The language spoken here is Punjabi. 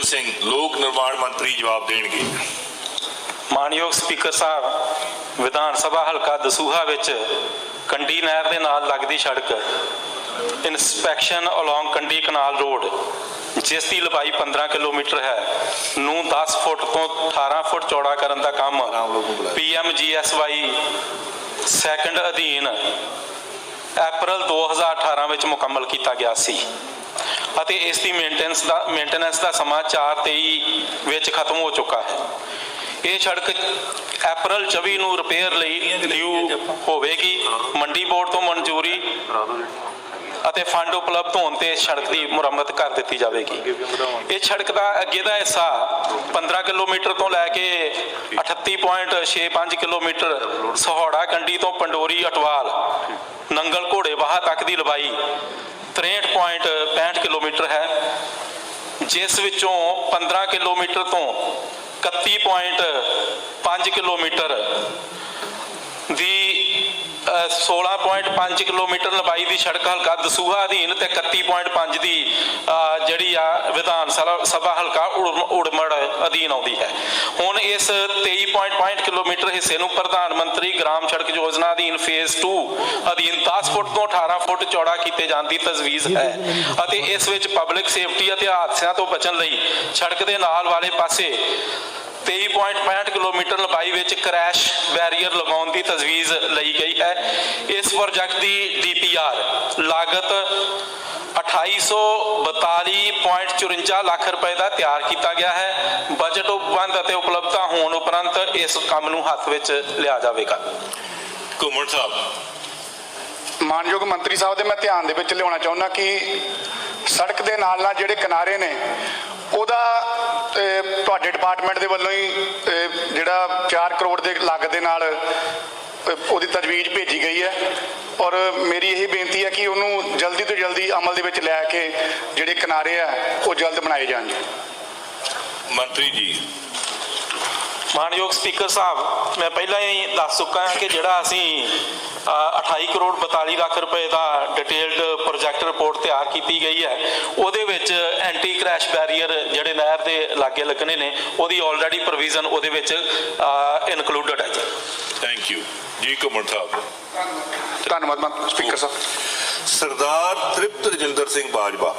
ਤ੍ਰਿਜਿੰਦਰ ਸਿੰਘ ਲੋਕ ਨਿਰਮਾਣ ਮੰਤਰੀ ਜਵਾਬ ਦੇਣਗੇ। ਮਾਨਯੋਗ ਸਪੀਕਰ ਸਾਹਿਬ, ਵਿਧਾਨ ਸਭਾ ਹਲਕਾ ਦਸੂਹਾ ਵਿੱਚ ਕੰਡੀ ਨਹਿਰ ਦੇ ਨਾਲ ਲੱਗਦੀ ਸੜਕ inspection along Kandi canal road ਜਿਸ ਦੀ ਲੰਬਾਈ 15 ਕਿਲੋਮੀਟਰ ਹੈ, ਨੂੰ 10 ਫੁੱਟ ਤੋਂ 18 ਫੁੱਟ ਚੌੜਾ ਕਰਨ ਦਾ ਕੰਮ ਪੀਐਮਜੀਐਸਵਾਈ ਸੈਕੰਡ ਅਧੀਨ ਅਪ੍ਰੈਲ 2018 ਵਿੱਚ ਮੁਕੰਮਲ ਕੀਤਾ ਗਿਆ ਸੀ। ਅਤੇ ਇਸ ਦੀ ਮੇਨਟੇਨੈਂਸ ਦਾ ਮੇਨਟੇਨੈਂਸ ਦਾ ਸਮਾਂ 4/23 ਵਿੱਚ ਖਤਮ ਹੋ ਚੁੱਕਾ ਹੈ। ਇਹ ਸੜਕ ਅਪ੍ਰੈਲ 24 ਨੂੰ ਰਿਪੇਅਰ ਲਈ ਡਿਊ ਹੋਵੇਗੀ। ਮੰਡੀ ਬੋਰਡ ਤੋਂ ਮਨਜ਼ੂਰੀ ਅਤੇ ਫੰਡ ਉਪਲਬਧ ਹੋਣ ਤੇ ਸੜਕ ਦੀ ਮੁਰੰਮਤ ਕਰ ਦਿੱਤੀ ਜਾਵੇਗੀ। ਇਹ ਸੜਕ ਦਾ ਅੱਗੇ ਦਾ ਹਿੱਸਾ 15 ਕਿਲੋਮੀਟਰ ਤੋਂ ਲੈ ਕੇ 38.65 ਕਿਲੋਮੀਟਰ ਸਹੌੜਾ ਕੰਡੀ ਤੋਂ ਪੰਡੋਰੀ, ਅਟਵਾਲ, ਨੰਗਲ ਘੋੜੇ ਵਾਹ ਤੱਕ ਦੀ ਲੰਬਾਈ 63.65 ਕਿਲੋਮੀਟਰ ਹੈ ਜਿਸ ਵਿੱਚੋਂ 15 ਕਿਲੋਮੀਟਰ ਤੋਂ 31.5 ਕਿਲੋਮੀਟਰ ਦੀ ਅ, 16.5 ਕਿਲੋਮੀਟਰ ਲੰਬਾਈ ਦੀ ਸੜਕ ਹਲਕਾ ਦਸੂਹਾ ਅਧੀਨ ਤੇ 31.5 ਦੀ ਅ, ਜਿਹੜੀ ਸਭਾ- ਹਲਕਾ ਉੜਮੜ ਅਧੀਨ ਆਉਂਦੀ ਹੈ। ਹੁਣ ਇਸ 23.5 ਕਿਲੋਮੀਟਰ ਹਿੱਸੇ ਨੂੰ ਪ੍ਰਧਾਨ ਮੰਤਰੀ ਗ੍ਰਾਮ ਸੜਕ ਯੋਜਨਾ ਅਧੀਨ ਫੇਜ਼ 2 ਅਧੀਨ 10 ਫੁੱਟ ਤੋਂ 18 ਫੁੱਟ ਚੌੜਾ ਕੀਤੇ ਜਾਣ ਦੀ ਤਜਵੀਜ਼ ਹੈ ਅਤੇ ਇਸ ਵਿੱਚ ਪਬਲਿਕ ਸੇਫਟੀ ਅਤੇ ਹਾਦਸਿਆਂ ਤੋਂ ਬਚਣ ਲਈ ਸੜਕ ਦੇ ਨਾਲ ਵਾਲੇ ਪਾਸੇ 23.65 ਕਿਲੋਮੀਟਰ ਲੰਬਾਈ ਵਿੱਚ ਕ੍ਰੈਸ਼ ਬੈਰੀਅਰ ਲਗਾਉਣ ਦੀ ਤਜਵੀਜ਼ ਲਈ ਗਈ ਹੈ। ਇਸ ਪ੍ਰੋਜੈਕਟ ਦੀ ਡੀਪੀਆਰ ਲਾਗਤ 2842.54 ਲੱਖ ਰੁਪਏ ਦਾ ਤਿਆਰ ਕੀਤਾ ਗਿਆ ਹੈ। ਬਜਟ ਉਪਬੰਧ ਅਤੇ ਉਪਲਬਧਤਾ ਹੋਣ ਉਪਰੰਤ ਇਸ ਕੰਮ ਨੂੰ ਹੱਥ ਵਿੱਚ ਲਿਆ ਜਾਵੇਗਾ। ਘੁੰਮਣ ਸਾਹਿਬ। ਮਾਨਯੋਗ ਮੰਤਰੀ ਸਾਹਿਬ ਦੇ ਮੈਂ ਧਿਆਨ ਦੇ ਵਿੱਚ ਲਿਆਉਣਾ ਚਾਹੁੰਦਾ ਕਿ ਸੜਕ ਦੇ ਨਾਲ ਨਾਲ ਜਿਹੜੇ ਕਿਨਾਰੇ ਨੇ ਉਹਦਾ ਤੁਹਾਡੇ ਡਿਪਾਰਟਮੈਂਟ ਦੇ ਵੱਲੋਂ ਹੀ ਜਿਹੜਾ 4 ਕਰੋੜ ਦੇ ਲਾਗਤ ਦੇ ਨਾਲ ਉਹਦੀ ਤਜਵੀਜ਼ ਭੇਜੀ ਗਈ ਹੈ। ਔਰ ਮੇਰੀ ਇਹ ਬੇਨਤੀ ਹੈ ਕਿ ਉਹਨੂੰ ਜਲਦੀ ਤੋਂ ਜਲਦੀ ਅਮਲ ਦੇ ਵਿੱਚ ਲੈ ਕੇ ਜਿਹੜੇ ਕਿਨਾਰੇ ਆ, ਉਹ ਜਲਦ ਬਣਾਏ ਜਾਣ। ਮੰਤਰੀ ਜੀ ਮਾਨਯੋਗ ਸਪੀਕਰ ਸਾਹਿਬ ਮੈਂ ਪਹਿਲਾਂ ਹੀ ਦੱਸ ਚੁੱਕਾ ਹਾਂ ਕਿ ਜਿਹੜਾ ਅਸੀਂ ਅ, 28 ਕਰੋੜ 42 ਲੱਖ ਰੁਪਏ ਦਾ ਡਿਟੇਲਡ ਪ੍ਰੋਜੈਕਟ ਰਿਪੋਰਟ ਤਿਆਰ ਕੀਤੀ ਗਈ ਹੈ ਉਹਦੇ ਵਿੱਚ ਐਂਟੀ ਕ੍ਰੈਸ਼ ਬੈਰੀਅਰ ਜਿਹੜੇ ਨਹਿਰ ਦੇ ਲਾਗੇ ਲੱਗਣੇ ਨੇ ਉਹਦੀ ਆਲਰੇਡੀ ਪ੍ਰੋਵੀਜ਼ਨ ਉਹਦੇ ਵਿੱਚ ਇਨਕਲੂਡਡ ਹੈ ਜੀ। ਥੈਂਕ ਯੂ ਜੀ ਘੁੰਮਣ ਸਾਹਿਬ। ਧੰਨਵਾਦ ਮੰਤ- ਸਪੀਕਰ ਸਾਹਿਬ। ਸਰਦਾਰ ਤ੍ਰਿਪਤ ਰਜਿੰਦਰ ਸਿੰਘ ਬਾਜਵਾ।